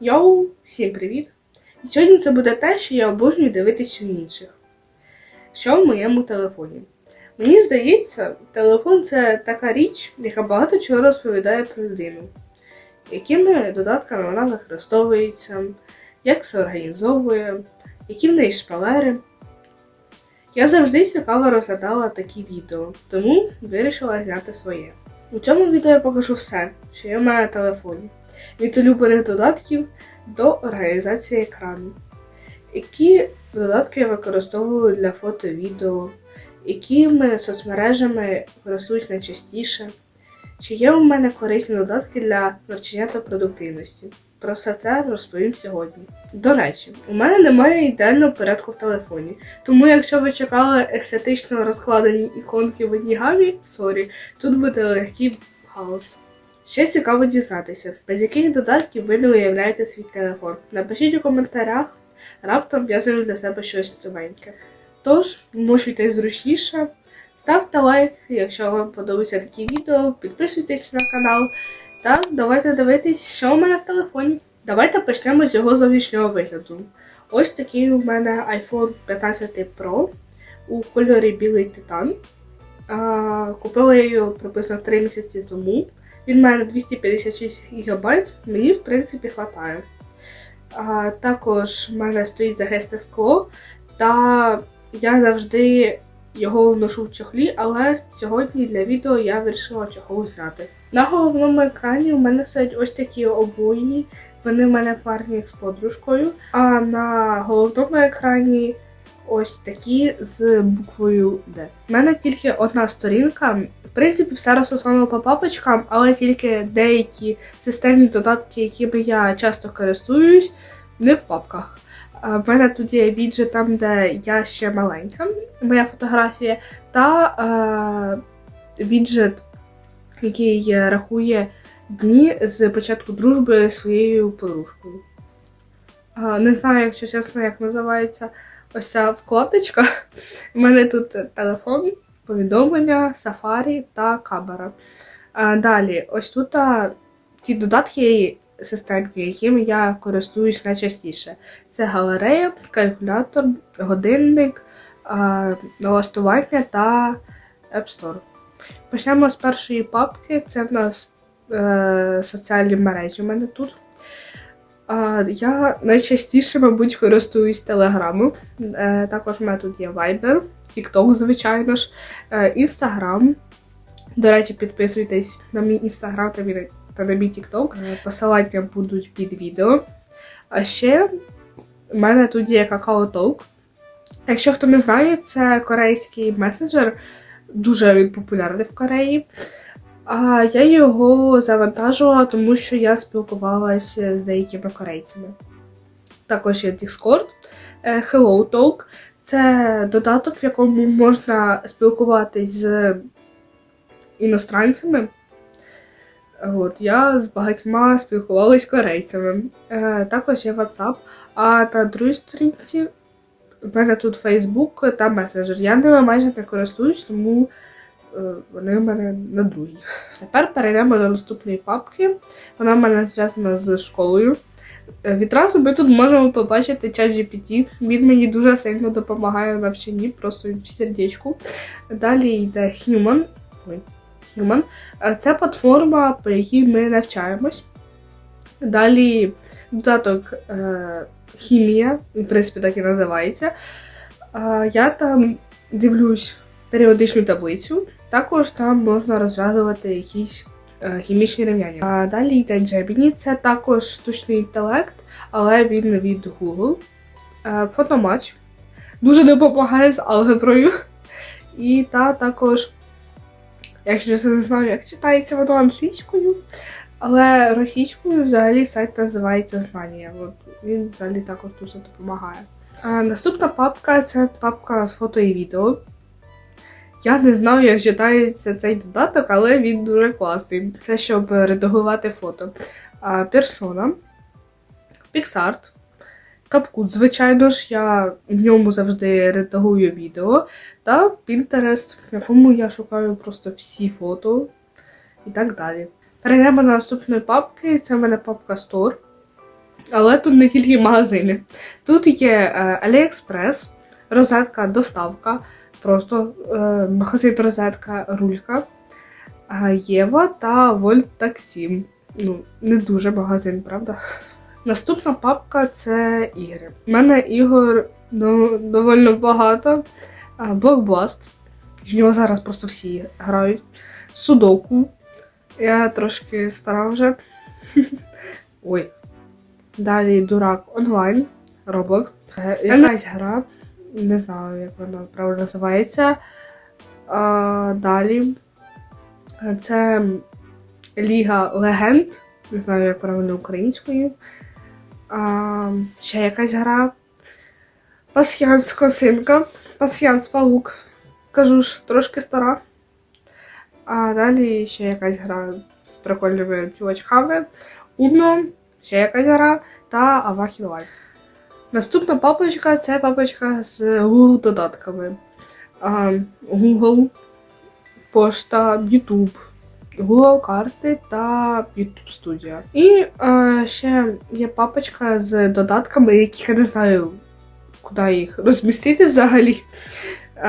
Йоу, всім привіт! І сьогодні це буде те, що я обожнюю дивитися у інших. Що в моєму телефоні? Мені здається, телефон це така річ, яка багато чого розповідає про людину, якими додатками вона використовується, як все організовує, які в неї шпалери. Я завжди цікаво розглядала такі відео, тому вирішила зняти своє. У цьому відео я покажу все, що є в на телефоні від улюблених додатків до організації екрану. Які додатки я використовую для фото відео, якими соцмережами користуюсь найчастіше, чи є у мене корисні додатки для навчання та продуктивності. Про все це розповім сьогодні. До речі, у мене немає ідеального порядку в телефоні, тому якщо ви чекали естетично розкладені іконки в одній гамі, сорі, тут буде легкий хаос. Ще цікаво дізнатися, без яких додатків ви не уявляєте свій телефон. Напишіть у коментарях, раптом я знайду для себе щось новеньке. Тож, можете зручніше, ставте лайк, якщо вам подобаються такі відео, підписуйтесь на канал та давайте дивитись, що у мене в телефоні. Давайте почнемо з його зовнішнього вигляду. Ось такий у мене iPhone 15 Pro у кольорі білий титан. Купила я його приблизно 3 місяці тому. Він має 256 ГБ, мені в принципі вистачає. А, також в мене стоїть загесте скло, та я завжди його вношу в чохлі, але сьогодні для відео я вирішила чохол зняти. На головному екрані у мене стоять ось такі обої, вони в мене парні з подружкою, а на головному екрані ось такі з буквою D. У мене тільки одна сторінка. В принципі, все розсосано по папочкам, але тільки деякі системні додатки, якими я часто користуюсь, не в папках. В мене тут є віджит там, де я ще маленька, моя фотографія, та е, віджит, який рахує дні з початку дружби своєю подружкою. Не знаю, якщо чесно, як називається ось ця вкладочка. У мене тут телефон, повідомлення, сафарі та камера. Далі, ось тут ті додатки системні, якими я користуюсь найчастіше. Це галерея, калькулятор, годинник, налаштування та App Store. Почнемо з першої папки. Це в нас е, соціальні мережі. У мене тут. А, Я найчастіше, мабуть, користуюсь Телеграмом. Е, Також в мене тут є Viber, TikTok, звичайно ж, е, Instagram. До речі, підписуйтесь на мій Instagram та та на мій TikTok. Е, Посилання будуть під відео. А ще в мене тут є Kakao Talk. Якщо хто не знає, це корейський месенджер, дуже він популярний в Кореї. А я його завантажувала, тому що я спілкувалася з деякими корейцями. Також є Discord, е, Hello Talk. Це додаток, в якому можна спілкуватись з іностранцями. От, я з багатьма спілкувалась з корейцями. Е, також є WhatsApp, а на другій сторінці в мене тут Facebook та месенджер. Я ними майже не користуюсь, тому вони в мене на другій. Тепер перейдемо до наступної папки. Вона в мене зв'язана з школою. Е, Відразу ми тут можемо побачити чат GPT. Він мені дуже сильно допомагає в навчанні, просто в сердечку. Далі йде Human. Human. Е, Це платформа, по якій ми навчаємось. Далі додаток е, хімія, в принципі, так і називається. Е, я там дивлюсь періодичну таблицю. Також там можна розв'язувати якісь е, хімічні рівняння. А далі йде Gemini, це також штучний інтелект, але він від Google. Е, Фотомач. Дуже допомагає з алгеброю. І та також, якщо чесно, не знаю, як читається воно англійською, але російською взагалі сайт називається Знання. От він взагалі також дуже допомагає. А, наступна папка це папка з фото і відео. Я не знаю, як читається цей додаток, але він дуже класний. Це щоб редагувати фото. Персона, PixArt, CapCut, звичайно ж, я в ньому завжди редагую відео. Та Pinterest, в якому я шукаю просто всі фото і так далі. Перейдемо до наступної папки. Це в мене папка Store. Але тут не тільки магазини. Тут є е, AliExpress, розетка, доставка, просто е, магазин розетка, рулька, е, Єва та Вольт Таксі. Ну, не дуже магазин, правда? Наступна папка це ігри. У мене ігор ну, доволі багато. Блокбаст. В нього зараз просто всі грають. Судоку. Я трошки стара вже. Ой. Далі дурак онлайн. Roblox. Е, Якась гра. Не знаю, як вона правильно називається. А, далі. Це Ліга Легенд. Не знаю, як правильно українською. А, ще якась гра. Пасьянс косинка. Пасьянс паук. Кажу ж, трошки стара. А далі ще якась гра з прикольними чувачками. Uno, ще якась гра та Авахі Лайф. Наступна папочка це папочка з Google додатками. Google, пошта, YouTube, Google карти та YouTube студія. І ще є папочка з додатками, яких я не знаю, куди їх розмістити взагалі.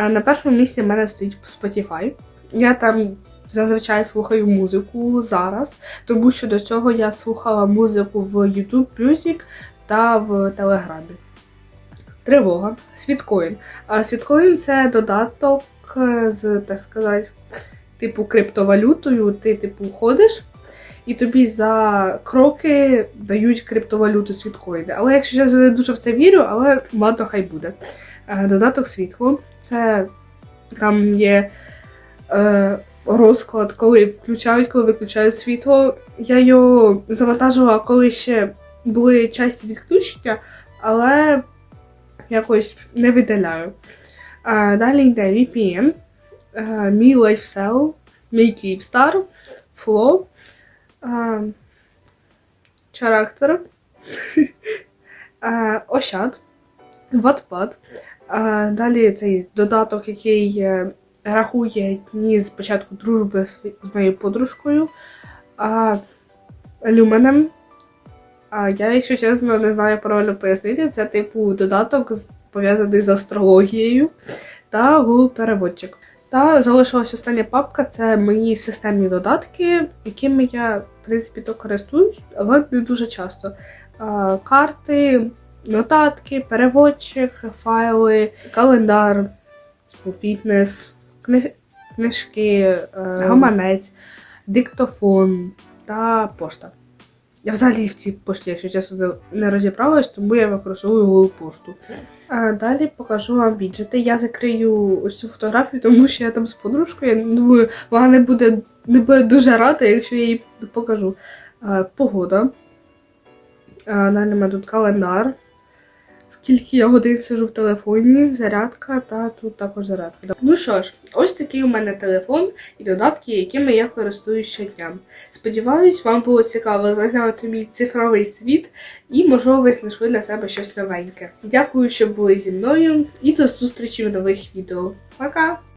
На першому місці в мене стоїть Spotify. Я там зазвичай слухаю музику зараз, тому що до цього я слухала музику в YouTube Music та в Телеграмі. Тривога. Світкоін. Світкоін це додаток е, з, так сказати, типу криптовалютою. Ти, типу, ходиш, і тобі за кроки дають криптовалюту світкоїни. Але якщо я дуже в це вірю, але ладно, хай буде. Е, Додаток світло. Це там є е, розклад, коли включають, коли виключають світло. Я його завантажила, коли ще були часті відключення, але якось не видаляю. Е, далі йде VPN, е, мій LifeSell, мій Kyivstar, Flow, е, Character, е, Ощад. Е, далі цей додаток, який рахує дні з початку дружби з моєю подружкою, а, Люменем. А я, якщо чесно, не знаю правильно пояснити. Це типу додаток пов'язаний з астрологією та Google переводчик. Та залишилась остання папка це мої системні додатки, якими я, в принципі, то користуюсь, але не дуже часто. А, карти, нотатки, переводчик, файли, календар, типу фітнес, кни- книжки, е, гаманець, диктофон та пошта. Я взагалі в цій пошті, якщо чесно, не- розібралась, тому я використовую Google пошту. А далі покажу вам віджити. Я закрию ось цю фотографію, тому що я там з подружкою. Я думаю, вона не буде, не буде дуже рада, якщо я їй покажу. А, погода. А, далі у тут календар. Скільки я годин сижу в телефоні, зарядка та тут також зарядка. Ну що ж, ось такий у мене телефон і додатки, якими я користуюсь щодня. Сподіваюсь, вам було цікаво заглянути мій цифровий світ і, можливо, ви знайшли для себе щось новеньке. Дякую, що були зі мною, і до зустрічі в нових відео. Пока!